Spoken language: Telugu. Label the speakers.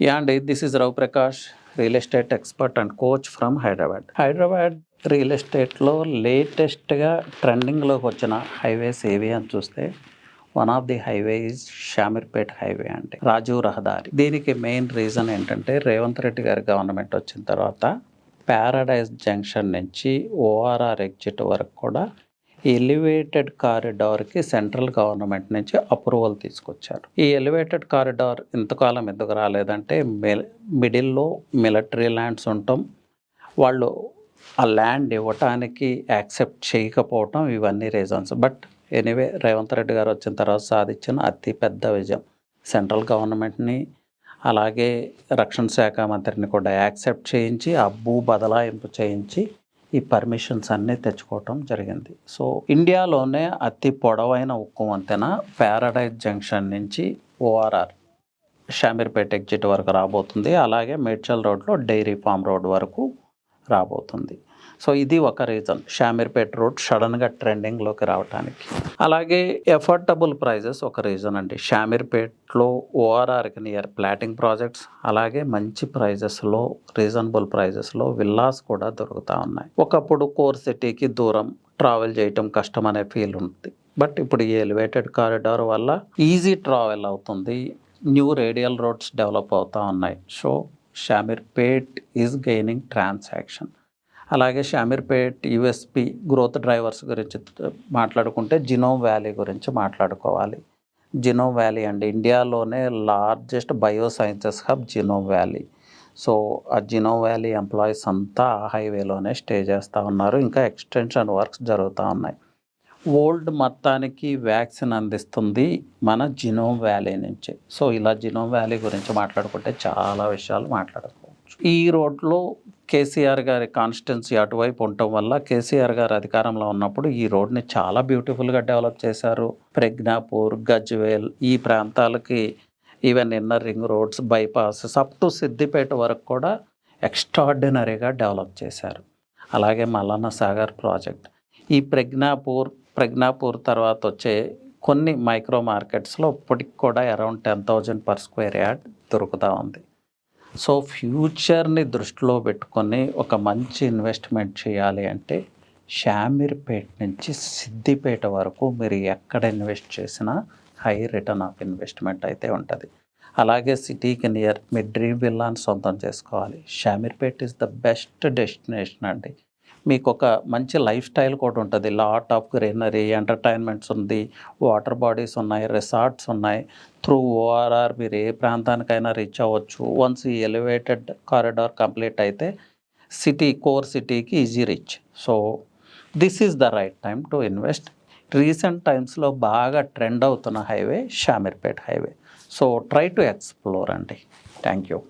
Speaker 1: యా అండి this is Ravi Prakash real estate expert and coach from Hyderabad Hyderabad real ఎస్టేట్లో లేటెస్ట్గా ట్రెండింగ్లోకి వచ్చిన హైవేస్ ఏవి అని చూస్తే one of the highway is Shamirpet highway అంటే రాజీవ్ రహదారి. దీనికి మెయిన్ రీజన్ ఏంటంటే రేవంత్ రెడ్డి గారి గవర్నమెంట్ వచ్చిన తర్వాత ప్యారడైజ్ జంక్షన్ నుంచి ఓఆర్ఆర్ ఎగ్జిట్ వరకు కూడా ఎలివేటెడ్ కారిడార్కి సెంట్రల్ గవర్నమెంట్ నుంచి అప్రూవల్ తీసుకొచ్చారు. ఈ ఎలివేటెడ్ కారిడార్ ఇంతకాలం ఎందుకు రాలేదంటే మిడిల్లో మిలిటరీ ల్యాండ్స్ ఉండటం వాళ్ళు ఆ ల్యాండ్ ఇవ్వటానికి యాక్సెప్ట్ చేయకపోవటం ఇవన్నీ reasons. But anyway Revanth Reddy గారు వచ్చిన తర్వాత సాధించిన అతి పెద్ద విజయం. సెంట్రల్ గవర్నమెంట్ని అలాగే రక్షణ శాఖ మంత్రిని కూడా యాక్సెప్ట్ చేయించి ఆ భూ బదలాయింపు చేయించి ఈ పర్మిషన్స్ అన్నీ తెచ్చుకోవటం జరిగింది. సో ఇండియాలోనే అతి పొడవైన ఉక్కు వంతెన ప్యారడైజ్ జంక్షన్ నుంచి ఓఆర్ఆర్ షామీర్పేట ఎగ్జిట్ వరకు రాబోతుంది. అలాగే మేడ్చల్ రోడ్లో డైరీ ఫామ్ రోడ్ వరకు రాబోతుంది. సో ఇది ఒక రీజన్ షామీర్పేట రోడ్ సడన్గా ట్రెండింగ్లోకి రావడానికి అలాగే ఎఫోర్డబుల్ ప్రైజెస్ ఒక రీజన్ అండి. షామీర్పేట్లో ఓఆర్ఆర్కి నియర్ ప్లాటింగ్ ప్రాజెక్ట్స్ అలాగే మంచి ప్రైజెస్లో రీజనబుల్ ప్రైజెస్లో విల్లాస్ కూడా దొరుకుతూ ఉన్నాయి. ఒకప్పుడు కోర్ సిటీకి దూరం ట్రావెల్ చేయటం కష్టం అనే ఫీల్ ఉంది. బట్ ఇప్పుడు ఈ ఎలివేటెడ్ కారిడార్ వల్ల ఈజీ ట్రావెల్ అవుతుంది. న్యూ రేడియల్ రోడ్స్ డెవలప్ అవుతూ ఉన్నాయి. So Shamirpet is gaining transaction అలాగే షామీర్పేట్ యుఎస్పి గ్రోత్ డ్రైవర్స్ గురించి మాట్లాడుకుంటే జినోమ్ వ్యాలీ గురించి మాట్లాడుకోవాలి. జినోమ్ వ్యాలీ అండి ఇండియాలోనే largest bio sciences hub Genome Valley. So ఆ జినోమ్ వ్యాలీ ఎంప్లాయీస్ అంతా ఆ హైవేలోనే స్టే చేస్తూ ఉన్నారు. ఇంకా ఎక్స్టెన్షన్ వర్క్స్ జరుగుతూ ఉన్నాయి. ఓల్డ్ మొత్తానికి వ్యాక్సిన్ అందిస్తుంది మన జినోమ్ వ్యాలీ నుంచి. సో ఇలా జినోమ్ వ్యాలీ గురించి మాట్లాడుకుంటే చాలా విషయాలు మాట్లాడుకోవచ్చు. ఈ రోడ్లో కేసీఆర్ గారి కాన్స్టిట్యున్సీ అటువైపు ఉండటం వల్ల కేసీఆర్ గారు అధికారంలో ఉన్నప్పుడు ఈ రోడ్ని చాలా బ్యూటిఫుల్గా డెవలప్ చేశారు. ప్రజ్ఞాపూర్ గజ్వేల్ ఈ ప్రాంతాలకి even inner ring roads bypasses up to Siddipet వరకు కూడా ఎక్స్ట్రాడినరీగా డెవలప్ చేశారు. అలాగే మల్లన్న సాగర్ ప్రాజెక్ట్. ఈ ప్రజ్ఞాపూర్ ప్రజ్ఞాపూర్ తర్వాత వచ్చే కొన్ని మైక్రో మార్కెట్స్లో ఇప్పటికి కూడా around ten thousand per square yard దొరుకుతూ ఉంది. సో ఫ్యూచర్ని దృష్టిలో పెట్టుకొని ఒక మంచి ఇన్వెస్ట్మెంట్ చేయాలి అంటే షామీర్పేట్ నుంచి సిద్దిపేట వరకు మీరు ఎక్కడ ఇన్వెస్ట్ చేసినా హై రిటర్న్ ఆఫ్ ఇన్వెస్ట్మెంట్ అయితే ఉంటుంది. అలాగే సిటీకి నియర్ మీ డ్రీమ్ విల్లాని సొంతం చేసుకోవాలి. Shamirpet is the best destination అండి. మీకు ఒక మంచి లైఫ్ స్టైల్ కూడా ఉంటుంది లాట్ ఆఫ్ గ్రీనరీ ఎంటర్టైన్మెంట్స్ ఉంది. వాటర్ బాడీస్ ఉన్నాయి. రిసార్ట్స్ ఉన్నాయి. త్రూ ఓఆర్ఆర్ మీరు ఏ ప్రాంతానికైనా రీచ్ అవ్వచ్చు. వన్స్ ఈ ఎలివేటెడ్ కారిడార్ కంప్లీట్ అయితే సిటీ కోర్ సిటీకి easy reach so this is the right time to invest recent టైమ్స్లో బాగా ట్రెండ్ అవుతున్న highway Shamirpet highway so try to explore అండి. Thank you